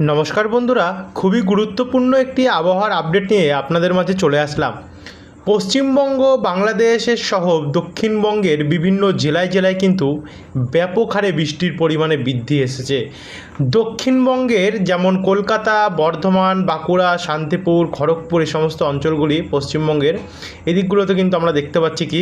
নমস্কার বন্ধুরা, খুবই গুরুত্বপূর্ণ একটি আবহাওয়ার আপডেট নিয়ে আপনাদের মাঝে চলে আসলাম। পশ্চিমবঙ্গ, বাংলাদেশের সহ দক্ষিণবঙ্গের বিভিন্ন জেলায় জেলায় কিন্তু ব্যাপক হারে বৃষ্টির পরিমাণে বৃদ্ধি এসেছে। দক্ষিণবঙ্গের যেমন কলকাতা, বর্ধমান, বাঁকুড়া, শান্তিপুর, খড়গপুর এই সমস্ত অঞ্চলগুলি পশ্চিমবঙ্গের, এদিকগুলোতে কিন্তু আমরা দেখতে পাচ্ছি কি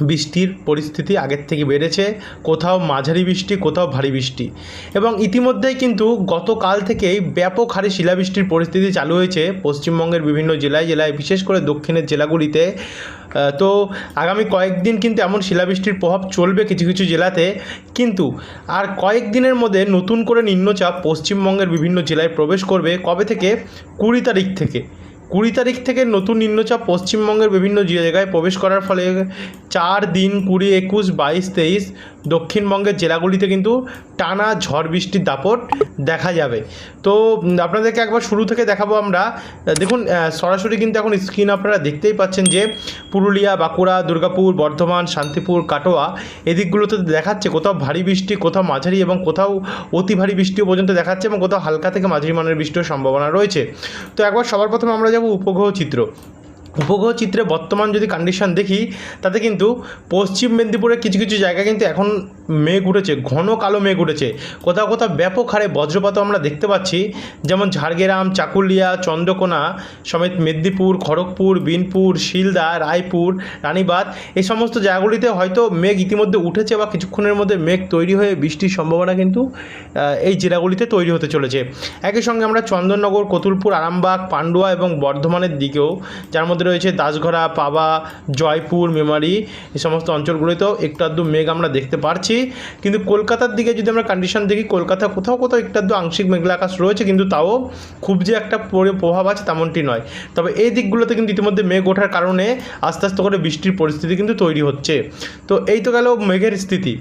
বৃষ্টির পরিস্থিতি আগের থেকে বেড়েছে, কোথাও মাঝারি বৃষ্টি, কোথাও ভারী বৃষ্টি। এবং ইতিমধ্যেই কিন্তু গতকাল থেকেই ব্যাপক হারে শিলাবৃষ্টির পরিস্থিতি চালু হয়েছে পশ্চিমবঙ্গের বিভিন্ন জেলায় জেলায়, বিশেষ করে দক্ষিণের জেলাগুলিতে। তো আগামী কয়েকদিন কিন্তু এমন শিলাবৃষ্টির প্রভাব চলবে কিছু কিছু জেলাতে। কিন্তু আর কয়েকদিনের মধ্যে নতুন করে নিম্নচাপ পশ্চিমবঙ্গের বিভিন্ন জেলায় প্রবেশ করবে কবে থেকে? কুড়ি তারিখ থেকে। কুড়ি তারিখ থেকে নতুন নিম্নচাপ পশ্চিমবঙ্গের বিভিন্ন জায়গায় প্রবেশ করার ফলে চার দিন কুড়ি, একুশ, বাইশ, তেইশ দক্ষিণবঙ্গের জেলাগুলিতে কিন্তু টানা ঝড় বৃষ্টির দাপট দেখা যাবে। তো আপনাদেরকে একবার শুরু থেকে দেখাবো আমরা। দেখুন সরাসরি কিন্তু এখন স্ক্রিন আপনারা দেখতেই পাচ্ছেন যে পুরুলিয়া, বাঁকুড়া, দুর্গাপুর, বর্ধমান, শান্তিপুর, কাটোয়া এদিকগুলোতে দেখাচ্ছে কোথাও ভারী বৃষ্টি, কোথাও মাঝারি এবং কোথাও অতি ভারী বৃষ্টিও পর্যন্ত দেখাচ্ছে এবং কোথাও হালকা থেকে মাঝারি মানের বৃষ্টির সম্ভাবনা রয়েছে। তো একবার সবার প্রথমে আমরা যাব উপগ্রহ চিত্র। উপগ্রহ চিত্রে বর্তমান যদি কন্ডিশন দেখি, তাতে কিন্তু পশ্চিম মেদিনীপুরের কিছু কিছু জায়গা কিন্তু এখন মেঘ উঠেছে, ঘন কালো মেঘ উঠেছে। কোথাও কোথাও ব্যাপক হারে বজ্রপাতও আমরা দেখতে পাচ্ছি। যেমন ঝাড়গ্রাম, চাকুলিয়া, চন্দ্রকোনা সমেত মেদিনীপুর, খড়গপুর, বিনপুর, শিলদা, রায়পুর, রানীবাঁধ। এই সমস্ত জায়গাগুলিতে হয়তো মেঘ ইতিমধ্যে উঠেছে বা কিছুক্ষণের মধ্যে মেঘ তৈরি হয়ে বৃষ্টির সম্ভাবনা কিন্তু এই জেলাগুলিতে তৈরি হতে চলেছে। একই সঙ্গে আমরা চন্দননগর, কতুলপুর, আরামবাগ, পান্ডুয়া এবং বর্ধমানের দিকেও, যার মধ্যে রয়েছে দাসঘরা, পাবা, জয়পুর, মেমারি, এই সমস্ত অঞ্চলগুলিতেও একটু আধটু মেঘ আমরা দেখতে পারছি। কিন্তু কলকাতার দিকে যদি আমরা কন্ডিশন দেখি, কলকাতা কোথাও কোথাও একটু আধটু আংশিক মেঘলা আকাশ রয়েছে, কিন্তু তাও খুব যে একটা প্রভাব আছে তেমনটি নয়। তবে এই দিকগুলোতে কিন্তু ইতিমধ্যে মেঘ ওঠার কারণে আস্তে আস্তে করে বৃষ্টির পরিস্থিতি কিন্তু তৈরি হচ্ছে। তো এই তো গেল মেঘের স্থিতি।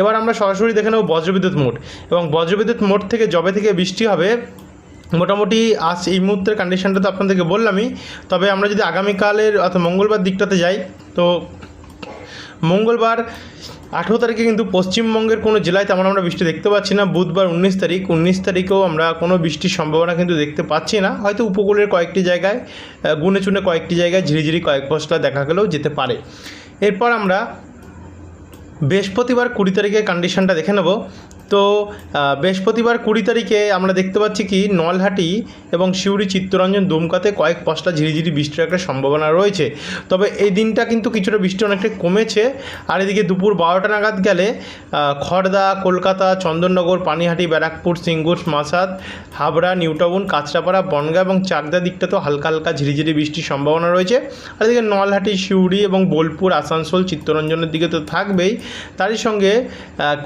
এবার আমরা সরাসরি দেখে নেব বজ্রবিদ্যুৎ মোড। এবং বজ্রবিদ্যুৎ মোড থেকে যবে থেকে বৃষ্টি হবে, মোটামুটি আজ এই মুহূর্তের কন্ডিশনটা তো আপনাদেরকে বললামই। তবে আমরা যদি আগামীকালের অর্থাৎ মঙ্গলবার দিকটাতে যাই, তো মঙ্গলবার আঠেরো তারিখে কিন্তু পশ্চিমবঙ্গের কোনো জেলায় তেমন আমরা বৃষ্টি দেখতে পাচ্ছি না। বুধবার উনিশ তারিখ, উনিশ তারিখেও আমরা কোনো বৃষ্টির সম্ভাবনা কিন্তু দেখতে পাচ্ছি না। হয়তো উপকূলের কয়েকটি জায়গায় গুনে চুনে কয়েকটি জায়গায় ঝিরিঝিরি কয়েক পশলা দেখা গেলেও যেতে পারে। এরপর আমরা বৃহস্পতিবার কুড়ি তারিখের কন্ডিশনটা দেখে নেব। তো বৃহস্পতিবার কুড়ি তারিখে আমরা দেখতে পাচ্ছি কি, নলহাটি এবং সিউড়ি চিত্তরঞ্জন দুমকাতে কয়েক পাঁচটা ঝিরিঝিরি বৃষ্টির একটা সম্ভাবনা রয়েছে। তবে এই দিনটা কিন্তু কিছুটা বৃষ্টি অনেকটা কমেছে। আর এদিকে দুপুর বারোটা নাগাদ গেলে খড়দা, কলকাতা, চন্দননগর, পানিহাটি, ব্যারাকপুর, সিঙ্গুর মাসাদ হাবড়া, নিউটাউন, কাঁচরাপাড়া, বনগা এবং চাকদা দিকটা তো হালকা হালকা ঝিরিঝিরি বৃষ্টির সম্ভাবনা রয়েছে। আর এদিকে নলহাটি, সিউড়ি এবং বোলপুর, আসানসোল, চিত্তরঞ্জনের দিকে তো থাকবেই। তারই সঙ্গে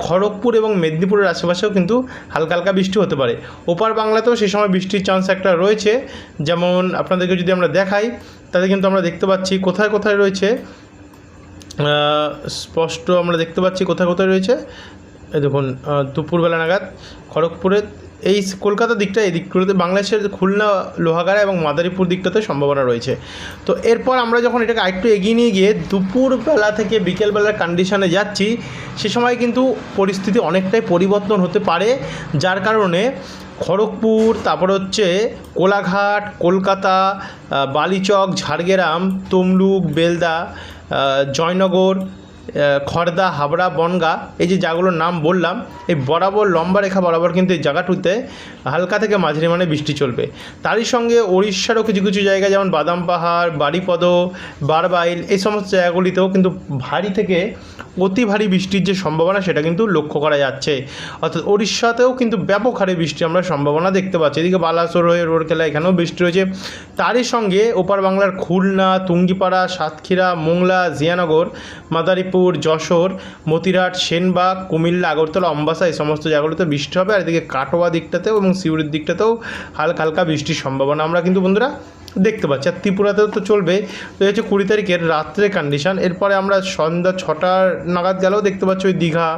খড়গপুর এবং মেদিনীপুরের আশেপাশেও কিন্তু হালকা হালকা বৃষ্টি হতে পারে। ওপার বাংলাতেও সেই সময় বৃষ্টির চান্স একটা রয়েছে। যেমন আপনাদেরকে যদি আমরা দেখাই তাতে কিন্তু আমরা দেখতে পাচ্ছি কোথায় কোথায় রয়েছে স্পষ্ট আমরা দেখতে পাচ্ছি কোথায় কোথায় রয়েছে। এই দেখুন দুপুরবেলা নাগাদ খড়গপুরে এই কলকাতা দিকটা, এই দিকগুলোতে বাংলাদেশের খুলনা, লোহাগাড়া এবং মাদারীপুর দিকটাতে সম্ভাবনা রয়েছে। তো এরপর আমরা যখন এটাকে আরেকটু এগিয়ে নিয়ে গিয়ে দুপুরবেলা থেকে বিকেলবেলার কন্ডিশনে যাচ্ছি, সে সময় কিন্তু পরিস্থিতি অনেকটাই পরিবর্তন হতে পারে। যার কারণে খড়গপুর, তারপর হচ্ছে কোলাঘাট, কলকাতা বালিচক, ঝাড়গ্রাম, তমলুক, বেলদা জয়নগর খড়দা, হাবড়া, বনগা, এই যে জায়গাগুলোর নাম বললাম, এই বরাবর লম্বা রেখা বরাবর কিন্তু এই জায়গাটুতে হালকা থেকে মাঝারি মানে বৃষ্টি চলবে। তারই সঙ্গে উড়িষ্যারও কিছু কিছু জায়গা যেমন বাদাম পাহাড় বাড়িপদ বারবাইল, এই সমস্ত জায়গাগুলিতেও কিন্তু ভারী থেকে অতি ভারী বৃষ্টির যে সম্ভাবনা সেটা কিন্তু লক্ষ্য করা যাচ্ছে। অর্থাৎ উড়িষ্যাতেও কিন্তু ব্যাপক হারে বৃষ্টি আমরা সম্ভাবনা দেখতে পাচ্ছি। এদিকে বালাসোর হয়ে রোডকেলা এখানেও বৃষ্টি রয়েছে। তারই সঙ্গে ওপার বাংলার খুলনা, তুঙ্গিপাড়া, সাতক্ষীরা, মোংলা, জিয়ানগর মাদারীপুর যশোর, মতিরাট সেনবাগ কুমিল্লা, আগরতলা, অম্বাসা এই সমস্ত জায়গাগুলোতে বৃষ্টি হবে। আর এদিকে কাটোয়া দিকটাতেও এবং সিউড়ির দিকটাতেও হালকা হালকা বৃষ্টির সম্ভাবনা আমরা কিন্তু বন্ধুরা দেখতে পাচ্ছি। আর ত্রিপুরাতেও তো চলবে। তো হচ্ছে কুড়ি তারিখের রাত্রে কন্ডিশন এরপরে আমরা সন্ধ্যা ছটার নাগাদ গেলেও দেখতে পাচ্ছি ওই দীঘা,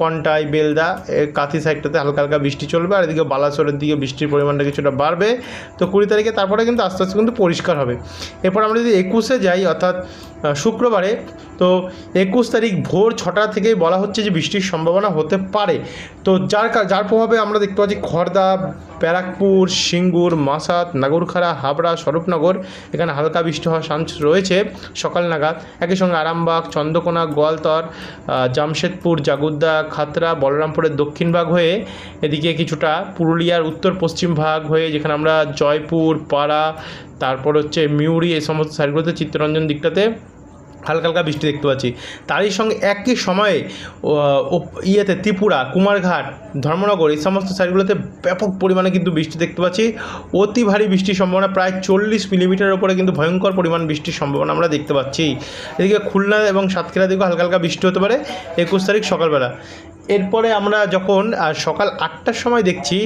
কন্টাই, বেলদা কাঁথি সাইডটাতে হালকা হালকা বৃষ্টি চলবে। আর এদিকে বালাসোরের দিকে বৃষ্টির পরিমাণটা কিছুটা বাড়বে। তো কুড়ি তারিখে তারপরে কিন্তু আস্তে আস্তে কিন্তু পরিষ্কার হবে। এরপর আমরা যদি একুশে যাই, অর্থাৎ শুক্রবারে তো একুশ তারিখ ভোর ছটা থেকেই বলা হচ্ছে যে বৃষ্টির সম্ভাবনা হতে পারে। তো যার যার প্রভাবে আমরা দেখতে পাচ্ছি খড়দা ব্যারাকপুর, সিঙ্গুর মাসাত নাগরখাড়া, হাবড়া, স্বরূপনগর, এখানে হালকা বৃষ্টি হওয়ার চান্স রয়েছে সকাল নাগাদ। একই সঙ্গে আরামবাগ, চন্দ্রকোনা, গোয়ালতর জামশেদপুর, জাগুদ্দা, খাতরা, বলরামপুরের দক্ষিণ ভাগ হয়ে এদিকে কিছুটা পুরুলিয়ার উত্তর পশ্চিম ভাগ হয়ে যেখানে আমরা জয়পুর, পাড়া, তারপর হচ্ছে মিউরি এই সমস্ত সাইডগুলোতে চিত্তরঞ্জন দিকটাতে হালকা হালকা বৃষ্টি দেখতে পাচ্ছি। তারই সঙ্গে একই সময়ে ইয়েতে ত্রিপুরা, কুমারঘাট, ধর্মনগর এই সমস্ত সাইডগুলোতে ব্যাপক পরিমাণে কিন্তু বৃষ্টি দেখতে পাচ্ছি। অতি ভারী বৃষ্টির সম্ভাবনা প্রায় চল্লিশ মিলিমিটারের উপরে কিন্তু ভয়ঙ্কর পরিমাণ বৃষ্টির সম্ভাবনা আমরা দেখতে পাচ্ছি। এদিকে খুলনা এবং সাতক্ষীরা দিকেও হালকা হালকা বৃষ্টি হতে পারে। একুশ তারিখ সকালবেলা। এরপরে আমরা যখন সকাল আটটার সময় দেখছি,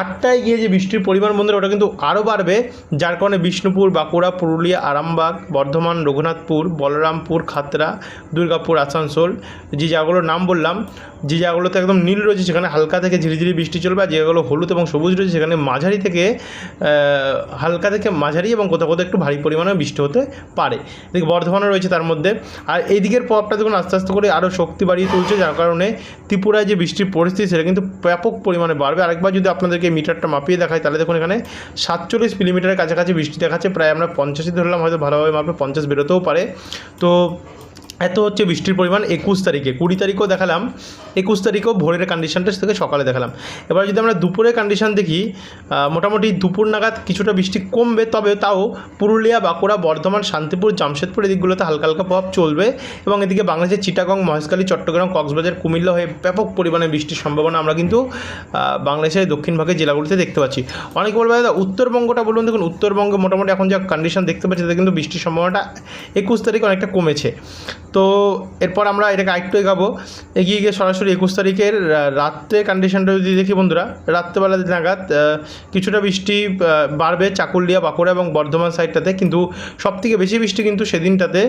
আটটায় গিয়ে যে বৃষ্টির পরিমাণ বন্ধুরা, ওটা কিন্তু আরও বাড়বে। যার কারণে বিষ্ণুপুর, বাঁকুড়া, পুরুলিয়া, আরামবাগ, বর্ধমান, রঘুনাথপুর, বলরামপুর, খাতড়া, দুর্গাপুর, আসানসোল, যে জায়গাগুলোর নাম বললাম, যে জায়গাগুলোতে একদম নীল রয়েছে, সেখানে হালকা থেকে ঝিরিঝিরি বৃষ্টি চলবে, আর জায়গাগুলো হলুদ এবং সবুজ রয়েছে, সেখানে মাঝারি থেকে হালকা থেকে মাঝারি এবং কোথাও কোথাও একটু ভারী পরিমাণে বৃষ্টি হতে পারে। এদিকে বর্ধমানও রয়েছে তার মধ্যে। আর এই দিকের প্রভাবটা দেখুন, আস্তে আস্তে করে আরও শক্তি বাড়িয়ে তুলছে, যার কারণে ত্রিপুরায় যে বৃষ্টির পরিস্থিতি সেটা কিন্তু ব্যাপক পরিমাণে বাড়বে। আরেকবার যদি আপনাদেরকে মিটারটা মাপিয়ে দেখায় তাহলে দেখুন এখানে সাতচল্লিশ মিলিমিটারের কাছাকাছি বৃষ্টি দেখাচ্ছে। প্রায় আমরা পঞ্চাশই ধরলাম, হয়তো ভালোভাবে মাপলে পঞ্চাশ বেরোতেও পারে। তো এত হচ্ছে বৃষ্টির পরিমাণ একুশ তারিখে। কুড়ি তারিখও দেখালাম, একুশ তারিখেও ভোরের কন্ডিশনটা থেকে সকালে দেখালাম। এবার যদি আমরা দুপুরের কন্ডিশন দেখি মোটামুটি দুপুর নাগাদ কিছুটা বৃষ্টি কমবে, তবে তাও পুরুলিয়া, বাঁকুড়া, বর্ধমান, শান্তিপুর, জামশেদপুর এদিকগুলোতে হালকা হালকা প্রভাব চলবে এবং এদিকে বাংলাদেশের চিটাগং, মহেশখালী, চট্টগ্রাম, কক্সবাজার, কুমিল্লা হয়ে ব্যাপক পরিমাণে বৃষ্টির সম্ভাবনা আমরা কিন্তু বাংলাদেশের দক্ষিণ ভাগের জেলাগুলিতে দেখতে পাচ্ছি। অনেকে বলবে, দাদা, উত্তরবঙ্গটা বলুন, দেখুন, উত্তরবঙ্গে মোটামুটি এখন যা কন্ডিশন দেখতে পাচ্ছি, তাতে কিন্তু বৃষ্টির সম্ভাবনাটা একুশ তারিখ অনেকটা কমেছে। তো এরপর আমরা এটাকে আরেকটু এগাবো। এগিয়ে গিয়ে সরাসরি একুশ তারিখের রাত্রে কন্ডিশনটা যদি দেখি বন্ধুরা রাত্রেবেলা নাগাদ কিছুটা বৃষ্টি বাড়বে চাকুলিয়া, বাঁকুড়া এবং বর্ধমান সাইডটাতে কিন্তু সবথেকে বেশি বৃষ্টি কিন্তু সেদিনটাতে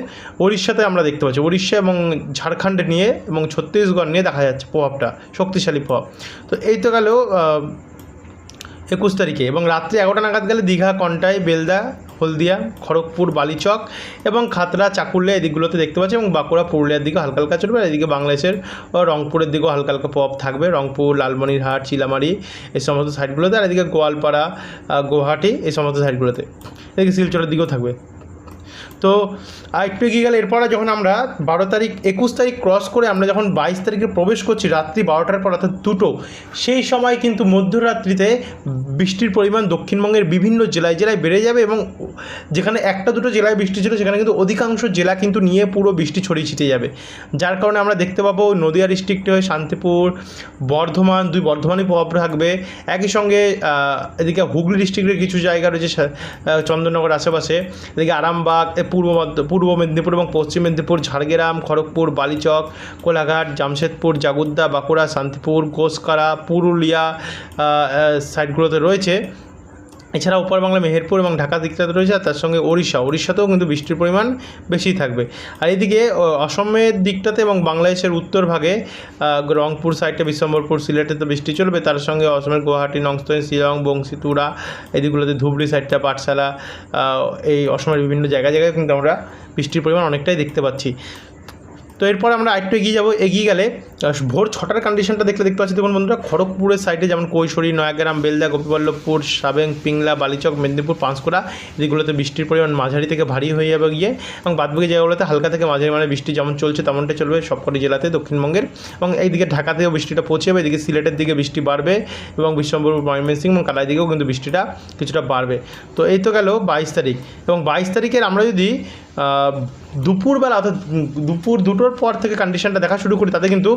উড়িষ্যাতে আমরা দেখতে পাচ্ছি। উড়িষ্যা এবং ঝাড়খণ্ড নিয়ে এবং ছত্তিশগড় নিয়ে দেখা যাচ্ছে প্রভাবটা, শক্তিশালী প্রভাব। তো এই তো গেল একুশ তারিখে এবং রাত্রে এগারোটা নাগাদ গেলে দীঘা, কন্টাই, বেলদা হলদিয়া, খড়গপুর, বালিচক এবং খাতড়া, চাকুলিয়া এদিকগুলোতে দেখতে পাচ্ছি এবং বাঁকুড়া, পুরুলিয়ার দিকে হালকা হালকা চলবে আর এদিকে বাংলাদেশের রংপুরের দিকেও হালকা হালকা প্রভাব থাকবে। রংপুর, লালমনিরহাট, চিলামারি এই সমস্ত সাইডগুলোতে আর এদিকে গোয়ালপাড়া গুয়াহাটি এই সমস্ত সাইডগুলোতে এদিকে শিলচরের দিকেও থাকবে। তো একটু এগিয়ে গেলে এরপরে যখন আমরা বারো তারিখ, একুশ তারিখ ক্রস করে আমরা যখন বাইশ তারিখে প্রবেশ করছি রাত্রি বারোটার পর অর্থাৎ দুটো, সেই সময় কিন্তু মধ্যরাত্রিতে বৃষ্টির পরিমাণ দক্ষিণবঙ্গের বিভিন্ন জেলায় জেলায় বেড়ে যাবে এবং যেখানে একটা দুটো জেলায় বৃষ্টি ছিল, সেখানে কিন্তু অধিকাংশ জেলা কিন্তু নিয়ে পুরো বৃষ্টি ছড়িয়ে ছিটিয়ে যাবে। যার কারণে আমরা দেখতে পাবো নদিয়া ডিস্ট্রিক্টে হয়ে শান্তিপুর, বর্ধমান, দুই বর্ধমানই প্রভাব থাকবে একই সঙ্গে এদিকে হুগলি ডিস্ট্রিক্টের কিছু জায়গা রয়েছে চন্দননগর আশেপাশে। এদিকে আরামবাগ পূর্ব পূর্ব মেদিনীপুর এবং পশ্চিম মেদিনীপুর, ঝাড়গ্রাম, খড়গপুর, বালিচক, কোলাঘাট, জামশেদপুর, জাগুদ্দা, বাঁকুড়া, শান্তিপুর গোসকারা পুরুলিয়া সাইডগুলোতে রয়েছে। এছাড়া উপর বাংলা, মেহেরপুর এবং ঢাকা দিকটাতে রয়েছে, আর তার সঙ্গে ওড়িশা। ওড়িশাতেও কিন্তু বৃষ্টির পরিমাণ বেশি থাকবে। আর এদিকে অসমের দিকটাতে এবং বাংলাদেশের উত্তর ভাগে রংপুর সাইডটা বিশ্বম্বরপুর, সিলেটে তো বৃষ্টি চলবে। তার সঙ্গে অসমের গুয়াহাটি, নংস্তন, শিলং, বংশীতুরা এদিকগুলোতে ধুবড়ি সাইডটা পাঠশালা এই অসমের বিভিন্ন জায়গায় জায়গায় কিন্তু আমরা বৃষ্টির পরিমাণ অনেকটাই দেখতে পাচ্ছি। তো এরপর আমরা আরেকটু এগিয়ে যাব, এগিয়ে গেলে ভোর ছটার কন্ডিশনটা দেখলে দেখতে পাচ্ছি দেখুন বন্ধুরা, খড়গপুরের সাইডে যেমন কৈশোরী, নয়াগ্রাম, বেলদা, গোপীবল্লভপুর, সাবেং, পিংলা, বালিচক, মেদিনীপুর, পাঁশকুড়া, এদিকগুলোতে বৃষ্টির পরিমাণ মাঝারি থেকে ভারী হয়ে যাবে গিয়ে, এবং বাদবাকি জায়গাগুলোতে হালকা থেকে মাঝারি মানে বৃষ্টি যেমন চলছে তেমনটা চলবে সবকটি জেলাতে দক্ষিণবঙ্গের, এবং এইদিকে ঢাকাতেও বৃষ্টিটা পৌঁছে যাবে এদিকে সিলেটের দিকে বৃষ্টি বাড়বে, এবং বিশ্বম্বরপুর ময়মনসিংহ এবং কালাই দিকেও কিন্তু বৃষ্টিটা কিছুটা বাড়বে। তো এই তো গেল বাইশ তারিখ, এবং বাইশ তারিখের আমরা যদি দুপুরবেলা অর্থাৎ দুপুর দুটোর পর থেকে কন্ডিশনটা দেখা শুরু করি, তাতে কিন্তু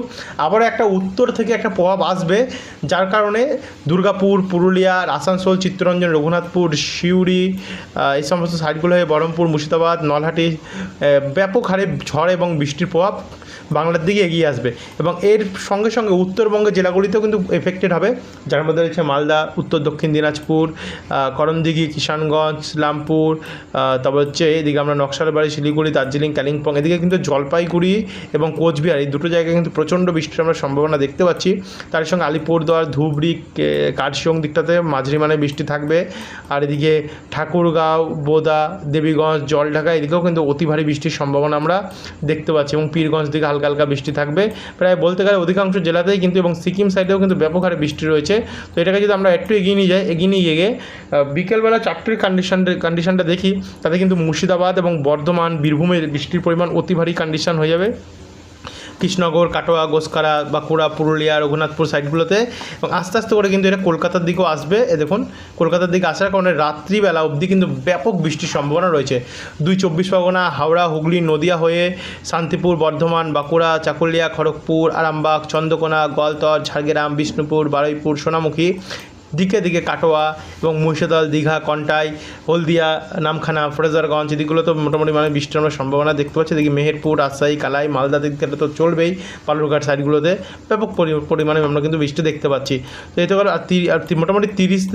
আবারও একটা উত্তর থেকে একটা প্রভাব আসবে, যার কারণে দুর্গাপুর, পুরুলিয়া, আসানসোল, চিত্তরঞ্জন, রঘুনাথপুর, সিউড়ি এই সমস্ত সাইডগুলো হয়ে বহরমপুর, মুর্শিদাবাদ, নলহাটি ব্যাপক হারে ঝড় এবং বৃষ্টির প্রভাব বাংলার দিকে এগিয়ে আসবে। এবং এর সঙ্গে সঙ্গে উত্তরবঙ্গের জেলাগুলিতেও কিন্তু এফেক্টেড হবে। যার মধ্যে রয়েছে মালদা, উত্তর দক্ষিণ দিনাজপুর করমদিঘি কিষানগঞ্জ ইসলামপুর তারপর হচ্ছে এদিকে আমরা নকশালবাড়ি, শিলিগুড়ি, দার্জিলিং, কালিম্পং, এদিকে কিন্তু জলপাইগুড়ি এবং কোচবিহার এই দুটো জায়গায় কিন্তু প্রচণ্ড বৃষ্টির আমরা সম্ভাবনা দেখতে পাচ্ছি। তার সঙ্গে আলিপুরদুয়ার, ধুবড়ি কার্শিয়ং দিকটাতে মাঝারি মানে বৃষ্টি থাকবে। আর এদিকে ঠাকুরগাঁও, বোদা, দেবীগঞ্জ, জলঢাকা, এদিকেও কিন্তু অতি ভারী বৃষ্টির সম্ভাবনা আমরা দেখতে পাচ্ছি এবং পীরগঞ্জ দিকে হালকা হালকা হালকা বৃষ্টি থাকবে। প্রায় বলতে গেলে অধিকাংশ জেলাতেই কিন্তু এবং সিকিম সাইডেও কিন্তু ব্যাপক হারে বৃষ্টি রয়েছে। তো এটাকে যদি আমরা একটু এগিয়ে নিয়ে যাই, এগিয়ে নিয়ে গিয়ে বিকেলবেলা চারটের কন্ডিশন কন্ডিশনটা দেখি, তাতে কিন্তু মুর্শিদাবাদ এবং বর্ধমান বীরভূমের বৃষ্টির পরিমাণ অতি ভারী কন্ডিশন হয়ে যাবে। কৃষ্ণনগর, কাটোয়া গোসকারা বাঁকুড়া পুরুলিয়া, রঘুনাথপুর সাইডগুলোতে এবং আস্তে আস্তে করে কিন্তু এটা কলকাতার দিকেও আসবে। এ দেখুন, কলকাতার দিকে আসার কারণে রাত্রিবেলা অবধি কিন্তু ব্যাপক বৃষ্টির সম্ভাবনা রয়েছে। দুই চব্বিশ পরগনা, হাওড়া, হুগলি, নদিয়া হয়ে শান্তিপুর, বর্ধমান, বাঁকুড়া, চাকুলিয়া, খড়গপুর, আরামবাগ, চন্দ্রকোনা গলতর ঝাড়গ্রাম, বিষ্ণুপুর, বারুইপুর, সোনামুখী দিকে দিকে কাটোয়া এবং মুর্শিদাবাদ, দীঘা, কন্টাই, হলদিয়া, নামখানা, ফ্রেজারগঞ্জ, এদিকগুলো তো মোটামুটি মানে বৃষ্টির আমরা সম্ভাবনা দেখতে পাচ্ছি। দেখি মেহেরপুর, রাজশাহী, কালাই, মালদা দিক থেকে তো চলবেই বালুরঘাট সাইডগুলোতে ব্যাপক পরি- পরিমাণে আমরা কিন্তু বৃষ্টি দেখতে পাচ্ছি। তো এই তো গেল আর তি- আর তি- মোটামুটি তিরিশ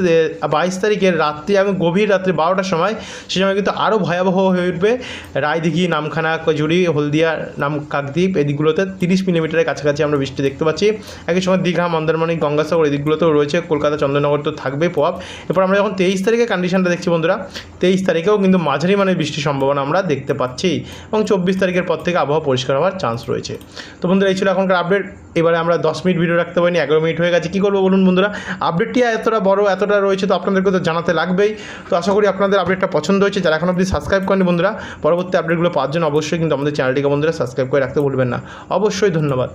বাইশ তারিখের রাত্রি এবং গভীর রাত্রি বারোটার সময় সে সময় কিন্তু আরও ভয়াবহ হয়ে উঠবে। রায়দিঘি, নামখানা কজুরি হলদিয়া, নাম কাকদ্বীপ এদিকগুলোতে তিরিশ মিলিমিটারের কাছাকাছি আমরা বৃষ্টি দেখতে পাচ্ছি। একই সময় দীঘা, মন্দারমণি, গঙ্গাসাগর এদিকগুলোতেও রয়েছে। কলকাতা চন্দননগর তো থাকবেই প্রভাব। এরপর আমরা যখন তেইশ তারিখে কন্ডিশনটা দেখছি বন্ধুরা, তেইশ তারিখেও কিন্তু মাঝারি মানের বৃষ্টির সম্ভাবনা আমরা দেখতে পাচ্ছি এবং চব্বিশ তারিখের পর থেকে আবহাওয়া পরিষ্কার হওয়ার চান্স রয়েছে। তো বন্ধুরা, এই ছিল এখনকার আপডেট এবারে আমরা দশ মিনিট ভিডিও রাখতে পারিনি, এগারো মিনিট হয়ে গেছে। কী করব বলুন বন্ধুরা? আপডেটটি এতটা বড়, এতটা রয়েছে তো আপনাদেরকে তো জানাতে লাগবেই। তো আশা করি আপনাদের আপডেটটা পছন্দ হয়েছে। যারা এখন অবধি সাবস্ক্রাইব করেনি বন্ধুরা, পরবর্তী আপডেটগুলো পাওয়ার জন্য অবশ্যই কিন্তু আমাদের চ্যানেলটিকে বন্ধুরা সাবস্ক্রাইব করে রাখতে ভুলবেন না। অবশ্যই ধন্যবাদ।